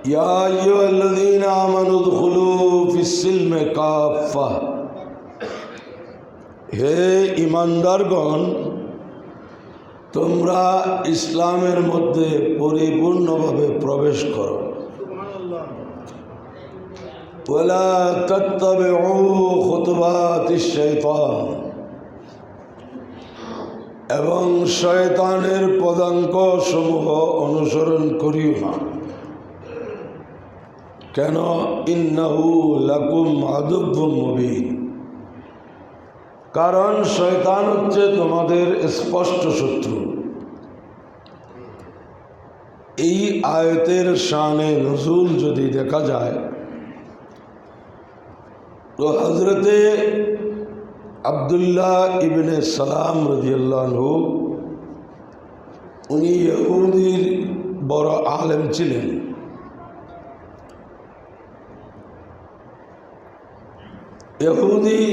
يا أيها الذين آمنوا ادخلوا في السلم كافة হে ইমানদারগণ তোমরা ইসলামের মধ্যে পরিপূর্ণভাবে প্রবেশ করো ولا تتبعوا خطوات الشيطان এবং শয়তানের পদাঙ্ক সমূহ অনুসরণ করিও না কেন ইন্নাহু লাকুম আদব্য মুবিন? কারণ শয়তান হচ্ছে তোমাদের স্পষ্ট শত্রু। এই আয়তের শানে নজুল যদি দেখা যায়, তো হজরতে আবদুল্লাহ ইবনে সালাম রদিয়াল্লাহু উনি ইহুদির বড় আলেম ছিলেন। ইহুদি,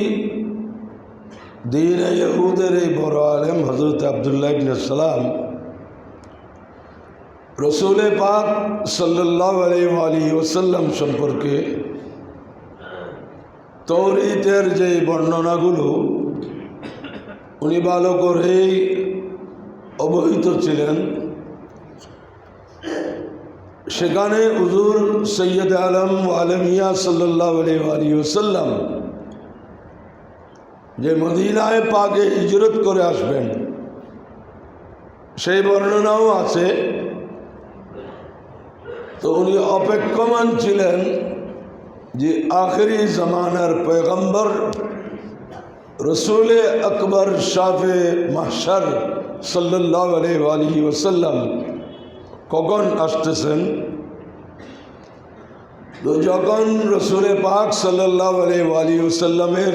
দিন ইহুদের এই বড় আলেম হজরত আবদুল্লাহ ইবনে সালাম, রসুল পাক সাল্লাহ আলী ওসাল্লাম সম্পর্কে তৌরিতের যে বর্ণনাগুলো, উনি ভালো করেই অবহিত ছিলেন। সেখানে হুজুর সৈয়দ আলম আলমিয়া সাল্লাহ আলী ওসাল্লাম যে মদিনায় পাকে ইজরত করে আসবেন, সেই বর্ণনাও আছে। তো উনি অপেক্ষমান ছিলেন যে আখরি জামানার পয়গম্বর রসুল আকবর শাফে মাসার সাল্লাহ আলহি ওসাল্লাম কখন আসতেছেন? তো যখন রসুল পাক সাল্লাহ আলহ আলী ওসাল্লামের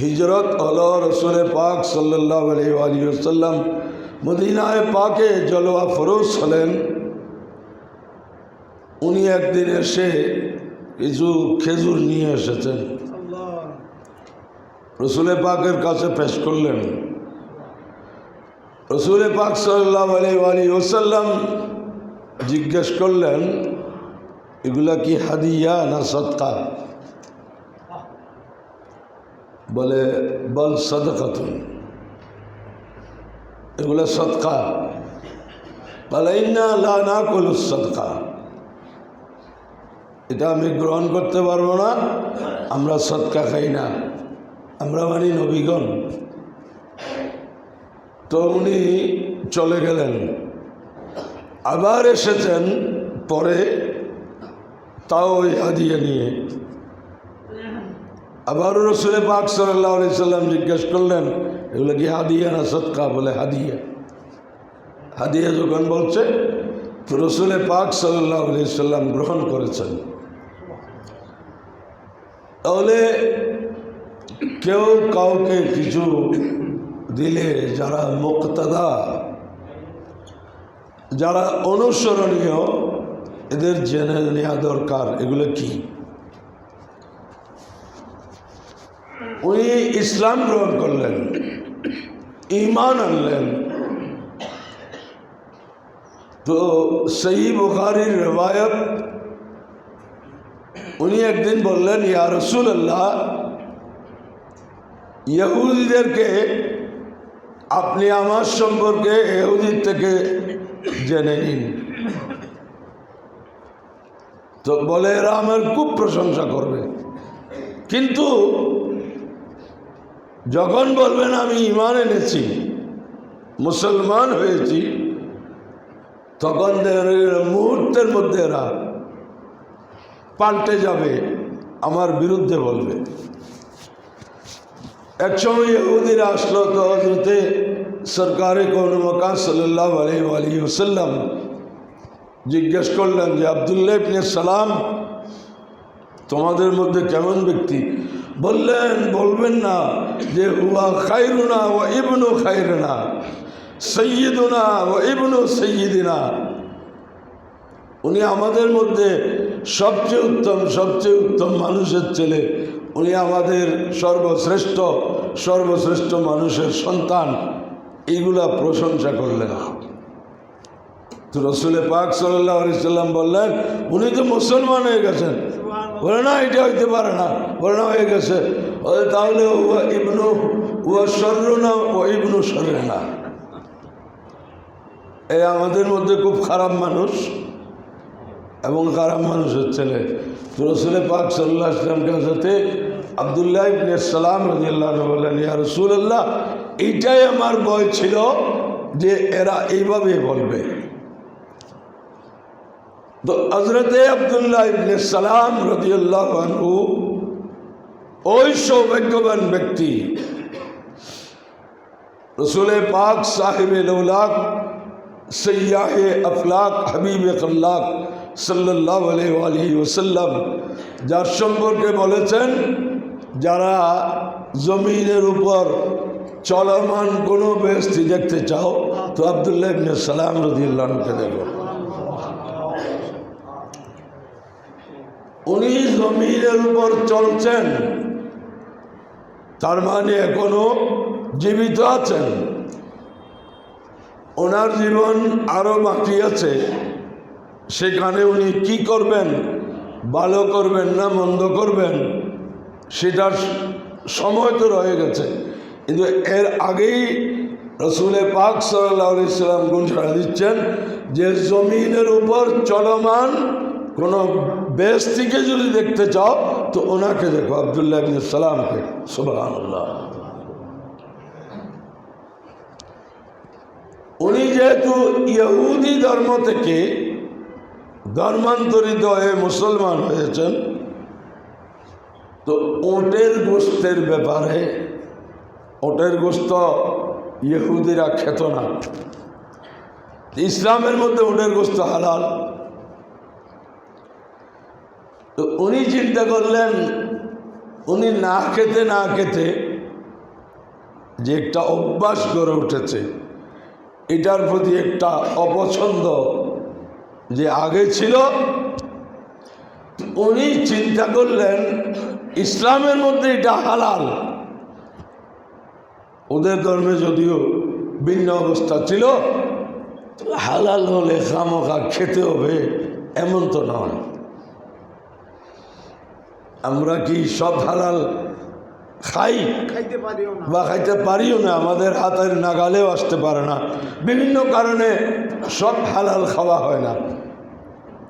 হিজরত হল রসুল পাক সাল্লাহ আলি ওসাল্লাম মদিনায় পাকে জলোয়া ফরোজ হলেন। উনি একদিন এসে কিছু খেজুর নিয়ে এসেছেন। রসুলে পাকের কাছে পেশ করলেন। রসুলে পাক সাল্লাহ আলী ওসাল্লাম জিজ্ঞেস করলেন, এগুলা কি হাদিয়া না সৎকা? বলে, বল সদকাতুন এগুলা সৎকা বলে লা না কলু সৎকা এটা আমি গ্রহণ করতে পারব না, আমরা সৎকা খাই না, আমরা মানি নবীগণ। তো উনি চলে গেলেন। আবার এসেছেন পরে তাও হাদিয়া নিয়ে। আবারও রসুল পাক সাল্লাহ সাল্লাম জিজ্ঞেস করলেন, এগুলো কি হাদিয়া না সৎকা বলে, হাদিয়া। হাদিয়া যখন বলছে, তো রসুলে পাক সাল্লাহ সাল্লাম গ্রহণ করেছেন। তাহলে কেউ কাউকে কিছু দিলে যারা মুক্তদা, যারা অনুসরণীয়, এদের জেনে নেওয়া দরকার, এগুলো কি? উনি ইসলাম গ্রহণ করলেন ইমান আনলেন। তো সেই বুখারির রেবায়ত উনি একদিন বললেন, ইয়া রসুল আল্লাহ ইহুদিদেরকে আপনি আমার সম্পর্কে এহুদির থেকে জেনে নিন। তো বলে, এরা আমার খুব প্রশংসা করবে। কিন্তু যখন বলবেন, আমি ইমান এনেছি, মুসলমান হয়েছি, তখন মুহূর্তের মধ্যে এরা পাল্টে যাবে, আমার বিরুদ্ধে বলবে। এক সময় ইহুদিরা আসলো তো হজরতে সরকারে কোন মকা সাল্লাহ আলী ওসাল্লাম জিজ্ঞেস করলেন যে, আবদুল্লাহ ইবনে সালাম, তোমাদের মধ্যে কেমন ব্যক্তি? বললেন, বলবেন না যে, হুয়া খাইরুনা ও ইবনু খাইরুনা সৈয়দুনা ও ইবনু সৈয়দিনা। উনি আমাদের মধ্যে সবচেয়ে উত্তম সবচেয়ে উত্তম মানুষের ছেলে। উনি আমাদের সর্বশ্রেষ্ঠ সর্বশ্রেষ্ঠ মানুষের সন্তান। এইগুলা প্রশংসা করলেন। তো রসুলে পাক সাল্লাহ সাল্লাম বললেন, উনি তো মুসলমান হয়ে গেছেন। বলে, না, এটা হইতে পারে না। বলে, না, হয়ে গেছে। তাহলে ও ইবনু ও সর্র না ও ইবনু সর্রে না? এই আমাদের মধ্যে খুব খারাপ মানুষ এবং খারাপ মানুষের তো রসুলে পাক সাল্লাহ ইসলামকে সাথে আবদুল্লাহ ইবনে সালাম রাজিয়াল্লাহ বললেন, ইয়া রসুল্লাহ এইটাই আমার ভয় ছিল যে এরা এইভাবে বলবে। তো হজরতে আবদুল্লাহ ইবনে সালাম রাজিয়াল্লাহ আনহু ওই সৌভাগ্যবান ব্যক্তি রসুলে পাক সাহেবে লৌলাক সৈয়াহে আফলাক হাবিব কল্লাক সাল্লাহ আলহি ওসাল্লাম যার সম্পর্কে বলেছেন যারা জমিনের উপর চলমান কোনো ব্যস্তি দেখতে চাও তো আবদুল্লাহ ইবনে সালাম রদিউল্লাহকে দেখো উনি জমিনের উপর চলছেন। তার মানে এখনও জীবিত আছেন। ওনার জীবন আরও বাকি আছে। সেখানে উনি কি করবেন, ভালো করবেন না মন্দ করবেন, সেটার সময় তো রয়ে গেছে। কিন্তু এর আগেই রসুলে পাক সাল্লাহ সাল্লাম ঘোষণা দিচ্ছেন যে জমিনের উপর চলমান কোনো বেস্তিকে যদি দেখতে চাও, তো ওনাকে দেখো, আবদুল্লাহ ইবনে সালামকে। সুবহানাল্লাহ। উনি যেহেতু ইহুদি ধর্ম থেকে ধর্মান্তরিত হয়ে মুসলমান হয়েছেন, তো ওটের গোস্তের ব্যাপারে, ওটের গোস্ত ইহুদিরা খেত না। ইসলামের মধ্যে ওটের গোস্ত হালাল। তো উনি চিন্তা করলেন, উনি না খেতে না খেতে যে একটা অভ্যাস গড়ে উঠেছে, এটার প্রতি একটা অপছন্দ যে আগে ছিল, উনি চিন্তা করলেন ইসলামের মধ্যে এটা হালাল। ওদের ধর্মে যদিও ভিন্ন অবস্থা ছিল, হালাল হলে খামোখা খেতে হবে, এমন তো নয়। আমরা কি সব হালাল খাই? খাইতে পারিও বা খাইতে পারিও না আমাদের হাতের নাগালেও আসতে পারে না। বিভিন্ন কারণে সব হালাল খাওয়া হয় না।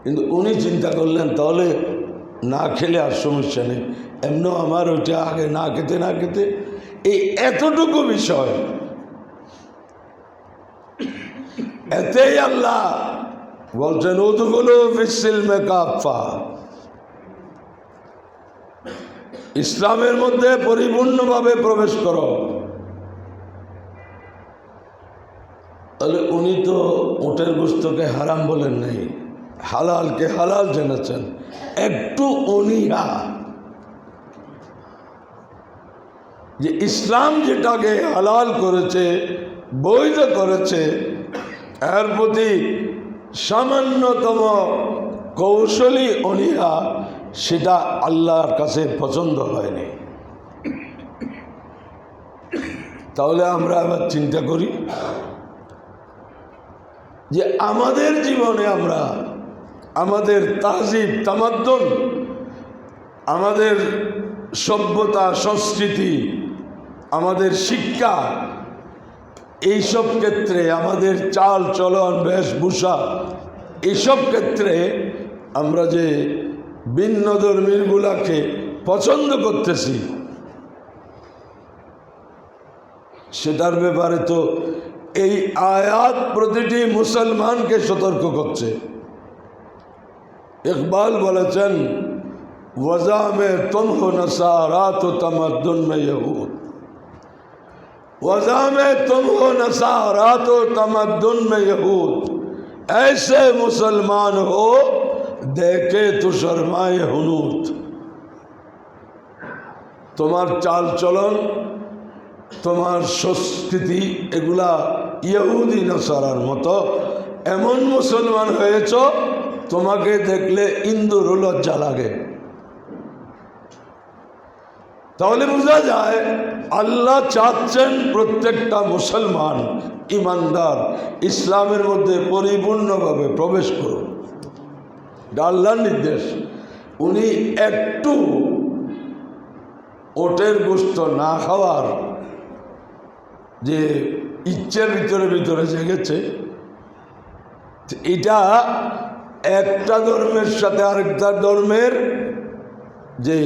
কিন্তু উনি চিন্তা করলেন তাহলে না খেলে আর সমস্যা নেই। এমন আমার ওইটা আগে না খেতে না খেতে এই এতটুকু বিষয়। এতেই আল্লাহ বলছেন ওদুগুলো ফিসিল মেকাফা ইসলামের মধ্যে পরিপূর্ণভাবে প্রবেশ করো। তাহলে উনি তো ওটের গোস্তকে হারাম বলেন নাই, হালালকে হালাল জেনেছেন। একটু অনীহা যে ইসলাম যেটাকে হালাল করেছে, বৈধ করেছে, এর প্রতি সামান্যতম কৌশলী অনীহা সেটা আল্লাহর কাছে পছন্দ হয়নি। তাহলে আমরা আবার চিন্তা করি যে আমাদের জীবনে আমরা আমাদের তাহজিব তামাদ্দন, আমাদের সভ্যতা, সংস্কৃতি, আমাদের শিক্ষা, এইসব ক্ষেত্রে আমাদের চাল, চলন, বেশভূষা, এইসব ক্ষেত্রে আমরা যে ভিন্ন ধর্মীরগুলাকে পছন্দ করতেছি। সেটার ব্যাপারে তো এই আয়াত প্রতিটি মুসলমানকে সতর্ক করছে। ইকবাল বলেছেন ওয়াজা মে তুম হো নসারা তো তমাদ্দুন মে ইহুদ وضع میں تم ہو نصارات و تمدن میں দেখে তো শর্মায় হলুদ তোমার চাল চলন, তোমার সংস্কৃতি এগুলা ইহুদি নসরার মতো। এমন মুসলমান হয়েছ, তোমাকে দেখলে ইন্দুর লজ্জা লাগে। তাহলে বোঝা যায়, আল্লাহ চাচ্ছেন প্রত্যেকটা মুসলমান ইমানদার, ইসলামের মধ্যে পরিপূর্ণভাবে প্রবেশ করুন আল্লাহর নির্দেশ। উনি একটু ওটের গোস্ত না খাওয়ার যে ইচ্ছের ভিতরে ভিতরে জেগেছে এটা একটা ধর্মের সাথে আরেকটা ধর্মের যে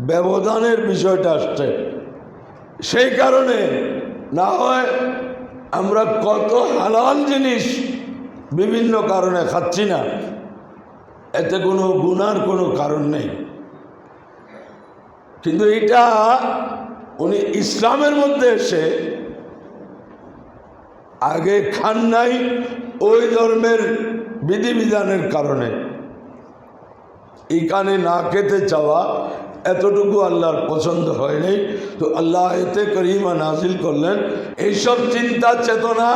ব্যবধানের বিষয়টা আসছে। সেই কারণে না হয় আমরা কত হালাল জিনিস বিভিন্ন কারণে খাচ্ছি না। এতে কোনো গুনার কোনো কারণ নেই। কিন্তু এটা উনি ইসলামের মধ্যে এসে আগে খান নাই ওই ধর্মের বিধিবিধানের কারণে। এইখানে না খেতে চাওয়া এতটুকু আল্লাহর পছন্দ হয়নি তো আল্লাহ এতে করিমা নাজিল করলেন। এইসব চিন্তা চেতনা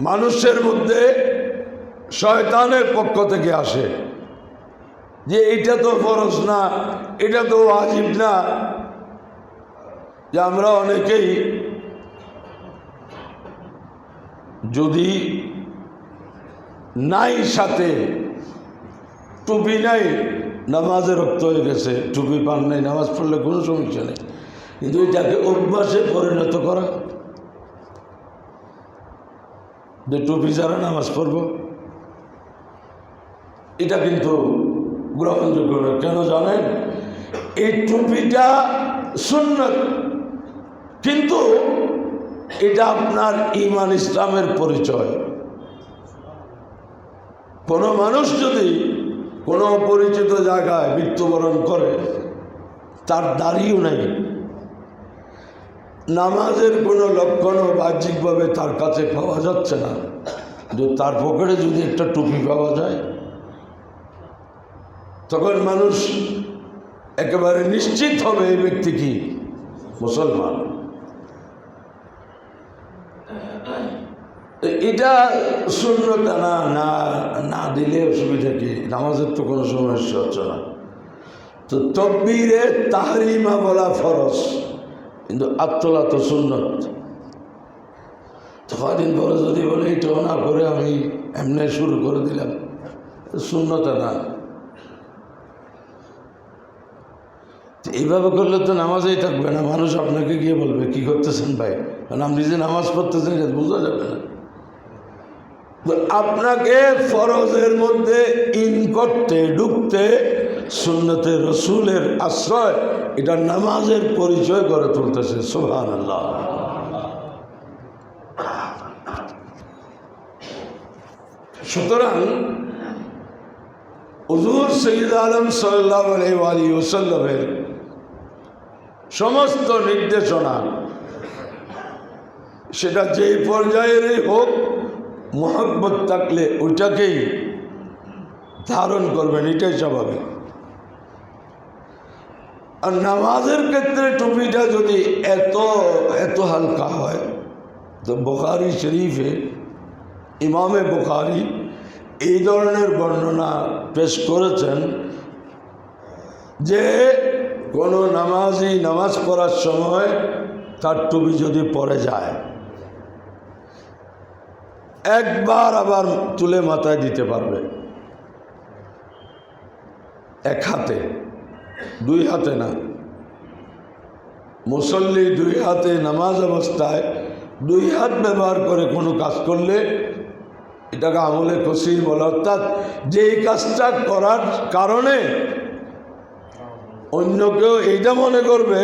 মানুষের মধ্যে শয়তানের পক্ষ থেকে আসে। যে এটা তো ফরজ না, এটা তো আজিব না। যে আমরা অনেকেই যদি নাই সাথে টুপি নাই, নামাজে রক্ত হয়ে গেছে, টুপি পান নাই, নামাজ পড়লে কোনো সমস্যা নেই। কিন্তু এটাকে অভ্যাসে পরিণত করা। যে টুপি ছাড়া নামাজ পড়ব। এটা কিন্তু গ্রহণযোগ্য নয়। কেন জানেন? এই টুপিটা সুন্নত। কিন্তু এটা আপনার ইমান ইসলামের পরিচয়। কোনো মানুষ যদি কোনো অপরিচিত জায়গায় মৃত্যুবরণ করে, তার দাড়িও নেই। নামাজের কোনো লক্ষণও বাহ্যিকভাবে তার কাছে পাওয়া যাচ্ছে না। যে তার পকেটে যদি একটা টুপি পাওয়া যায় তখন মানুষ একেবারে নিশ্চিত হবে এই ব্যক্তি কি? মুসলমান। এটা শূন্যতা না না না দিলে অসুবিধা কি? নামাজের তো কোনো সমস্যা হচ্ছে না। তো তকবীরে তাহারিমা বলা ফরজ, কিন্তু আত্মলা তো সুন্নত। কদিন পরে যদি বলে এটাও না করে আমি এমনি শুরু করে দিলাম। শূন্যতা না। এইভাবে করলে তো নামাজেই থাকবে না। মানুষ আপনাকে গিয়ে বলবে, কি করতেছেন ভাই? কারণ আপনি যে নামাজ পড়তেছেন, এটা বোঝা যাবে না। আপনাকে ফরজের মধ্যে ইন করতে, ঢুকতে সুন্নতে রসুলের আশ্রয়, এটা নামাজের পরিচয় করে তুলতেছে। সোহান আল্লাহ সুতরাং হুজুর সৈয়দ আলম সাল্লাহ আলী ওসাল্লামের সমস্ত নির্দেশনা। সেটা যেই পর্যায়েরই হোক, মহব্বত থাকলে ওইটাকেই ধারণ করবেন, এটাই স্বাভাবিক। আর নামাজের ক্ষেত্রে টুপিটা যদি এত এত হালকা হয়, তো বোখারি শরীফে, ইমামে বোখারি এই ধরনের বর্ণনা পেশ করেছেন যে কোনো নামাজি নামাজ পড়ার সময় তার টুপি যদি পড়ে যায়, একবার আবার তুলে মাথায় দিতে পারবে। এক হাতে, দুই হাতে না। মুসল্লি দুই হাতে নামাজ অবস্থায় দুই হাত ব্যবহার করে কোনো কাজ করলে, এটাকে আমলে কসির বলে, অর্থাৎ যেই কাজটা করার কারণে অন্য কেউ এইটা মনে করবে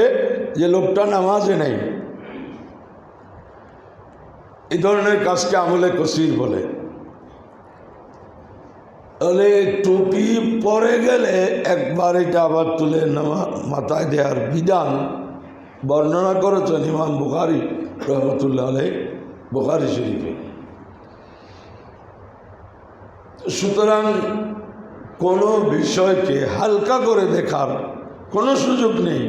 যে লোকটা নামাজে নেই। এই ধরনের কাজকে আমলে কসির বলে। তাহলে টুপি পরে গেলে একবার এটা আবার তুলে মাথায় দেওয়ার বিধান বর্ণনা করেছেন ইমাম বুখারি রহমতুল্লাহ আলাই বুখারি শরীফে। সুতরাং কোনো বিষয়কে হালকা করে দেখার কোনো সুযোগ নেই।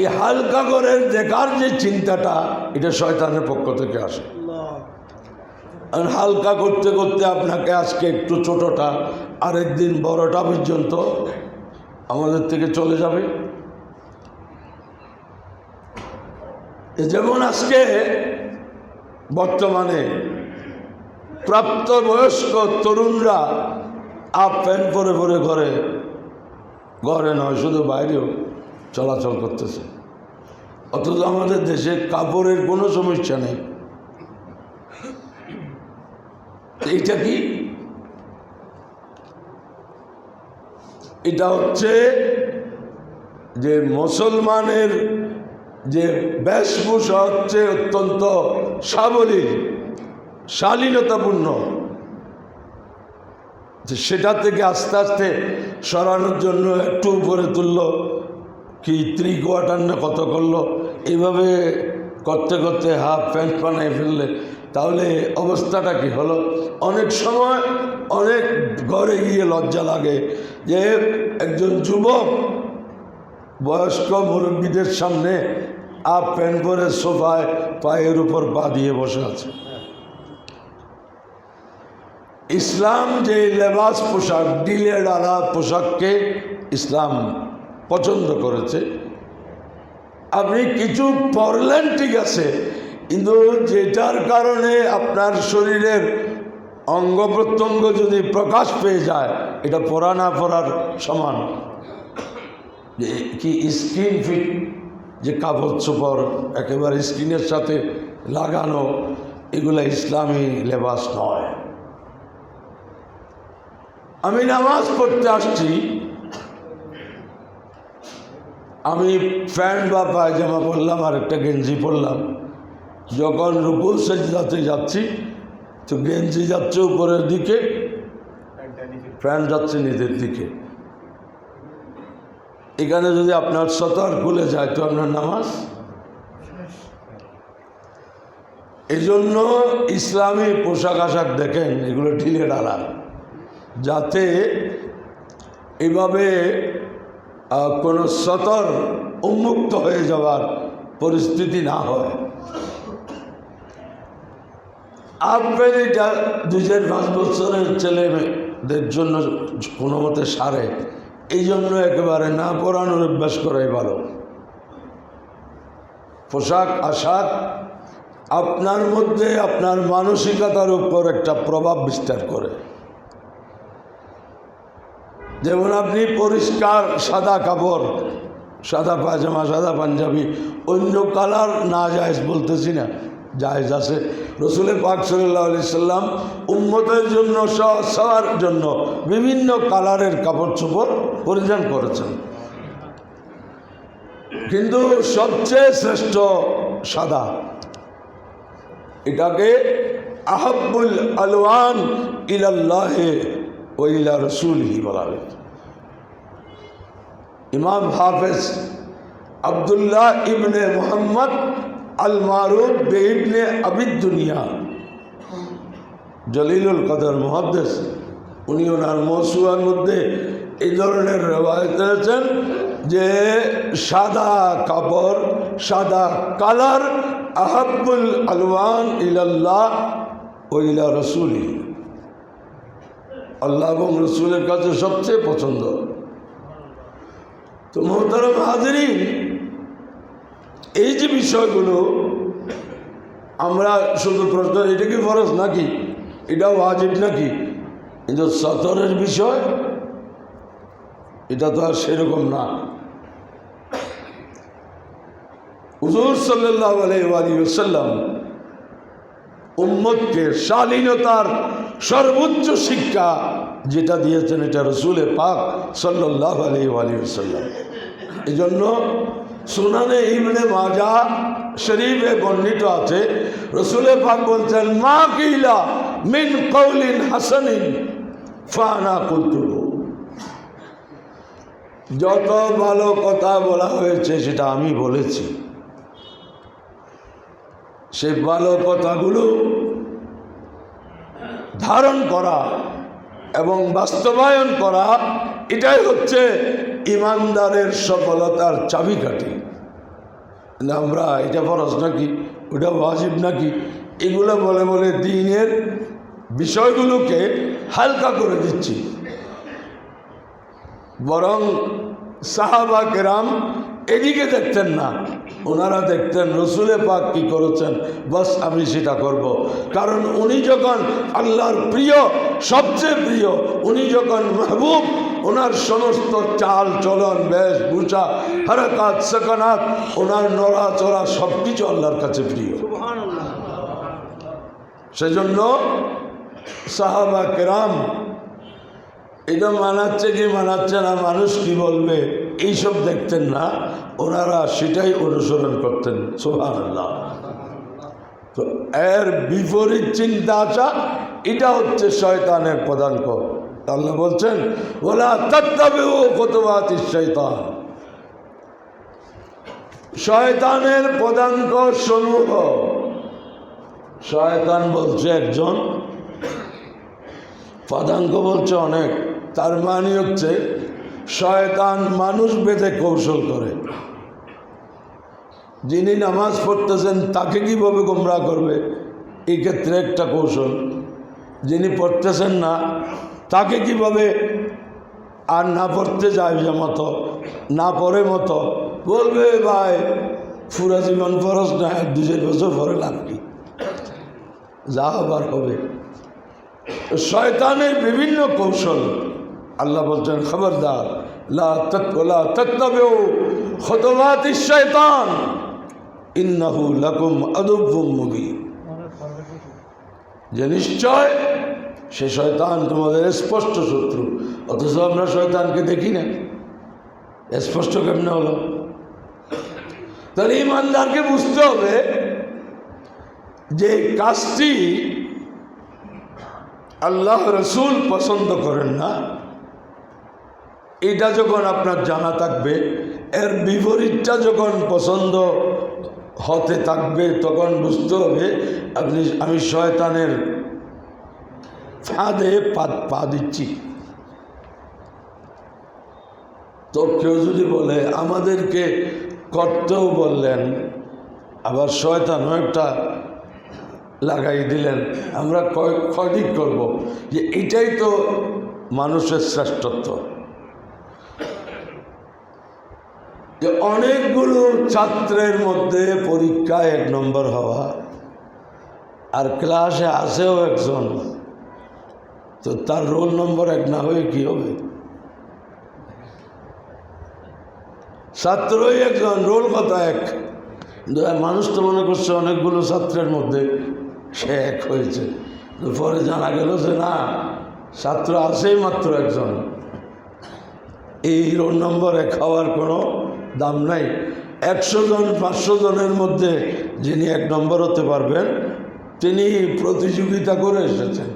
এই হালকা করে দেখার যে চিন্তাটা, এটা শয়তানের পক্ষ থেকে আসে। আর হালকা করতে করতে আপনাকে আজকে একটু ছোটোটা, আরেকদিন বড়টা পর্যন্ত আমাদের থেকে চলে যাবে। যেমন আজকে বর্তমানে প্রাপ্তবয়স্ক তরুণরা আপ প্যান্ট পরে পরে ঘরে ঘরে নয়, শুধু বাইরেও চলাচল করতেছে। অথচ আমাদের দেশে কাপড়ের কোনো সমস্যা নেই। এইটা কি? এটা হচ্ছে যে মুসলমানের যে বেশভূষা হচ্ছে অত্যন্ত সাবলীল, শালীনতাপূর্ণ। যে সেটা থেকে আস্তে আস্তে সরানোর জন্য একটু উপরে তুললো, কি থ্রি কোয়ার্টার না কত করল, এইভাবে করতে করতে হাফ প্যান্ট বানিয়ে ফেললে, তাহলে অবস্থাটা কি হলো? অনেক সময় অনেক ঘরে গিয়ে লজ্জা লাগে যে একজন যুবক, বয়স্ক মুরব্বীদের সামনে আপ প্যান্ট পরে সোফায় পায়ের উপর পা দিয়ে বসে আছে। ইসলাম যে লেবাস পোশাক ডিলে ডালা পোশাককে ইসলাম পছন্দ করেছে। আপনি কিছু পরলেন ঠিক আছে, কিন্তু যেটার কারণে আপনার শরীরের অঙ্গ প্রত্যঙ্গ যদি প্রকাশ পেয়ে যায়, এটা পরা না পরার সমান। কি স্কিন ফিট, যে কাপড় চোপড়, একেবারে স্কিনের সাথে লাগানো, এগুলো ইসলামী লেবাস নয়। আমি নামাজ পড়তে আসছি। আমি প্যান্ট বা পায়জামা পরলাম আর একটা গেঞ্জি পরলাম। যখন রুকুল সেজদাতে যাচ্ছি, তো গেঞ্জি যাচ্ছে উপরের দিকে, প্যান্ট যাচ্ছে নিচের দিকে। এখানে যদি আপনার সতর খুলে যায়, তো আপনার নামাজ? এই জন্য ইসলামী পোশাক আশাক দেখেন, এগুলো ঢিলে ডালা যাতে এভাবে কোনো সতর উন্মুক্ত হয়ে যাওয়ার পরিস্থিতি না হয়। আপেল এটা দুই চার পাঁচ বছরের ছেলেদের জন্য কোনো মতে সারে, এই জন্য একেবারে না পরানোর অভ্যাস করাই ভালো। পোশাক, আশাক আপনার মধ্যে আপনার মানসিকতার উপর একটা প্রভাব বিস্তার করে। যেমন আপনি পরিষ্কার সাদা কাপড়, সাদা পায়জামা, সাদা পাঞ্জাবি, অন্য কালার না জায়েজ বলতেছি না, জায়েজ আছে। রসুলের পাক সাল্লাহ আলি সাল্লাম উম্মতের জন্য সবার জন্য বিভিন্ন কালারের কাপড় চোপড় পরিধান করেছেন। কিন্তু সবচেয়ে শ্রেষ্ঠ সাদা, এটাকে আহাবুল আলওয়ান ইলাল্লাহে ও ইলা রসুলহি বলা হয়েছে ইমাম হাফেজ আবদুল্লাহ ইবনে মোহাম্মদ আল মারুফ বে ইবনে আবিদ দুনিয়া জলিলুল কদর মহাদ্দেশ উনি ওনার মৌসুয়ার মধ্যে এই ধরনের রেওয়ায়ত করেছেন যে সাদা কাপড়, সাদা কালার আহাবুল আলওয়ান ইলাল্লাহ ও ইলা রসুলি আল্লাহ এবং রসুলের কাছে সবচেয়ে পছন্দ। তো মোহতারম হাজরিন, এই যে বিষয়গুলো, আমরা শুধু প্রশ্ন, এটা কি ফরজ নাকি? এটাও ওয়াজিব নাকি? কিন্তু সতরের বিষয়, এটা তো আর সেরকম না। হুজুর সাল্লাহ আলাইসাল্লাম উম্মতকে শালীনতার সর্বোচ্চ শিক্ষা যেটা দিয়েছেন এটা রসুলে পাক সাল্লাহ আলাইসাল্লাম এই জন্য সুনানে ইবনে মাজা শরীফে বর্ণিত আছে, রসুলে পাক বলছেন, মা কিলা মিন কৌলিন হাসানিন ফানা কুলতুবু যত ভালো কথা বলা হয়েছে সেটা আমি বলেছি। সেই ভালো কথাগুলো ধারণ করা এবং বাস্তবায়ন করা, এটাই হচ্ছে ইমানদারের সফলতার চাবিকাঠি। আমরা এটা ফরজ নাকি? ওটা ওয়াজিব নাকি? এগুলো বলে বলে দিনের বিষয়গুলোকে হালকা করে দিচ্ছি। বরং সাহাবা কেরাম এদিকে দেখতেন না। ওনারা দেখতেন রসুলে পাক কি করেছেন বাস আমি সেটা করব। কারণ উনি যখন আল্লাহর প্রিয় সবচেয়ে প্রিয় উনি যখন মেহবুব ওনার সমস্ত চাল চলন বেশ ভূষা হারাকাত সেকানাত ওনার নড়াচড়া সব কিছু আল্লাহর কাছে প্রিয়। সেজন্য সাহাবা কেরাম এটা মানাচ্ছে কি মানাচ্ছে না মানুষ কি বলবে? এইসব দেখতেন না। ওনারা সেটাই অনুসরণ করতেন সোহান আল্লাহ তো এর বিপরীত চিন্তা আসা, এটা হচ্ছে শয়তানের পদাঙ্ক আল্লাহ বলছেন, ওলা তত্ত্বে ও কতবাত শয়তান। শয়তানের পদাঙ্ক সমূহ। শয়তান বলছে একজন, পদাঙ্ক বলছে অনেক, তার মানে হচ্ছে শয়তান মানুষ বেঁধে কৌশল করে। যিনি নামাজ পড়তেছেন, তাকে কীভাবে গোমরা করবে? এই ক্ষেত্রে একটা কৌশল। যিনি পড়তেছেন না, তাকে কীভাবে আর না পড়তে যায় যে মতো, না পড়ে মতো? বলবে, ভাই, পুরা জীবন ফরস না দু চার বছর পরে কি? যা আবার হবে। শয়তানের বিভিন্ন কৌশল। আল্লাহ বলছেন, খবরদার, লা তৎলা তত্তবেও খতবাতি শয়তান। ইন্নাহু লাকুম আদুব্বুম মুবিন। যে নিশ্চয় সে শয়তান তোমাদের স্পষ্ট শত্রু, অথচ আমরা শয়তানকে দেখি না। স্পষ্ট কেমনে হলো? তাহলে ইমানদারকে বুঝতে হবে যে কাজটি আল্লাহ রসুল পছন্দ করেন না। এটা যখন আপনার জানা থাকবে, এর বিপরীতটা যখন পছন্দ হতে থাকবে, তখন বুঝতে হবে আপনি, আমি শয়তানের ফাঁদে পা পা দিচ্ছি। তো কেউ যদি বলে, আমাদেরকে করতেও বললেন, আবার শয়তানও একটা লাগাই দিলেন, আমরা কয়, কয়দিক করব? যে এটাই তো মানুষের শ্রেষ্ঠত্ব। যে অনেকগুলো ছাত্রের মধ্যে পরীক্ষায় এক নম্বর হওয়া, আর ক্লাসে আসেও একজন। তো তার রোল নম্বর এক না হয়ে কি হবে? ছাত্রই একজন, রোল কথা এক। মানুষ তো মনে করছে অনেকগুলো ছাত্রের মধ্যে সে এক হয়েছে। পরে জানা গেল যে না, ছাত্র আছেই মাত্র একজন। এই রোল নম্বর এক হওয়ার কোনো দাম নাই। একশো জন, পাঁচশো জনের মধ্যে যিনি এক নম্বর হতে পারবেন, তিনি প্রতিযোগিতা করে এসেছেন।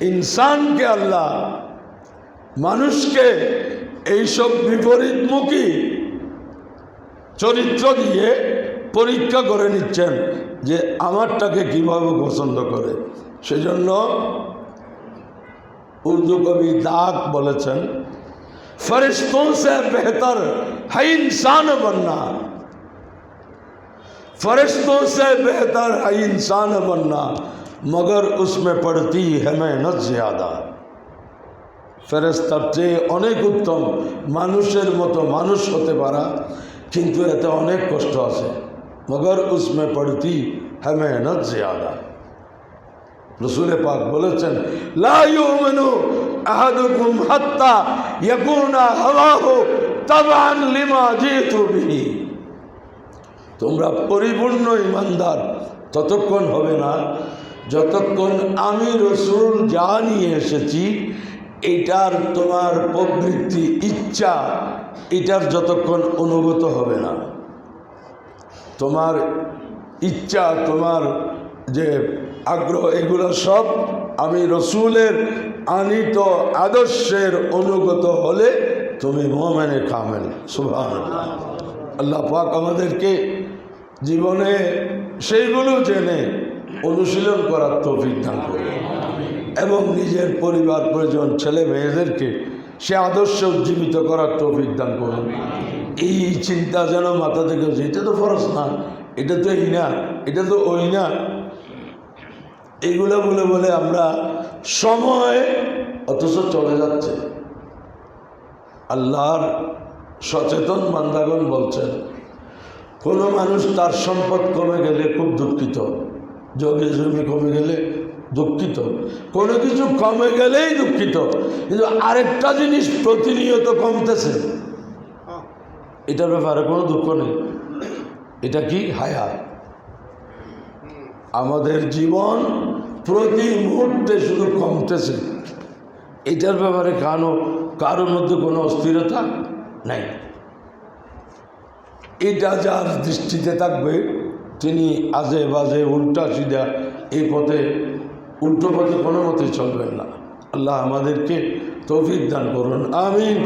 ইনসানকে আল্লাহ, মানুষকে এইসব বিপরীতমুখী চরিত্র দিয়ে পরীক্ষা করে নিচ্ছেন যে আমারটাকে কীভাবে পছন্দ করে। সেজন্য উর্দু কবি দাগ বলেছেন फरिश्तों से बेहतर है इंसान बनना फरिश्तों से बेहतर है इंसान बनना मगर उसमें पड़ती है मेहनत ज़्यादा ফেরেস্তার চেয়ে অনেক উত্তম মানুষের মতো মানুষ হতে পারা কিন্তু এতে অনেক কষ্ট আছে মগর উসমে পড়তি হ্যাঁ মেহনত জিয়াদা রসুলে পাক বলেছেন লা ইউমিনু আহাদুকুম হাত্তা ইয়াকুনা হাওয়াহু তাবান লিমা জিতু বিহি। তোমরা পরিপূর্ণ ইমানদার, ততক্ষণ হবে না। যতক্ষণ আমি রসুল যা নিয়ে এসেছি, এটার তোমার প্রবৃত্তি ইচ্ছা, এটার যতক্ষণ অনুগত হবে না। তোমার ইচ্ছা, তোমার যে আগ্রহ, এগুলো সব আমি রসুলের আনিত আদর্শের অনুগত হলে তুমি মোমেনে কামেল সুভান আল্লাহ পাক আমাদেরকে জীবনে সেইগুলো জেনে অনুশীলন করার তৌফিক দান করবে এবং নিজের পরিবার, পরিজন, ছেলে মেয়েদেরকে সে আদর্শ উজ্জীবিত করার তৌফিক দান করুন। এই চিন্তা যেন মাথা থেকে এটা তো ফরস না, এটা তো এই না, এটা তো ওই না এগুলো বলে বলে আমরা সময় অথচ চলে যাচ্ছে। আল্লাহর সচেতন বান্দাগণ বলছেন কোনো মানুষ তার সম্পদ কমে গেলে খুব দুঃখিত যোগে জমি কমে গেলে দুঃখিত কোনো কিছু কমে গেলেই দুঃখিত কিন্তু আরেকটা জিনিস প্রতিনিয়ত কমতেছে। এটার ব্যাপারে কোনো দুঃখ নেই। এটা কি হায়া? আমাদের জীবন প্রতি মুহূর্তে শুধু কমতেছে। এটার ব্যাপারে কারও, কারোর মধ্যে কোনো অস্থিরতা নাই। এটা যার দৃষ্টিতে থাকবে, তিনি আজে বাজে উল্টা সিধা এই পথে, উল্টো পথে কোনো মতে চলবেন না। আল্লাহ আমাদেরকে তৌফিক দান করুন। আমিন।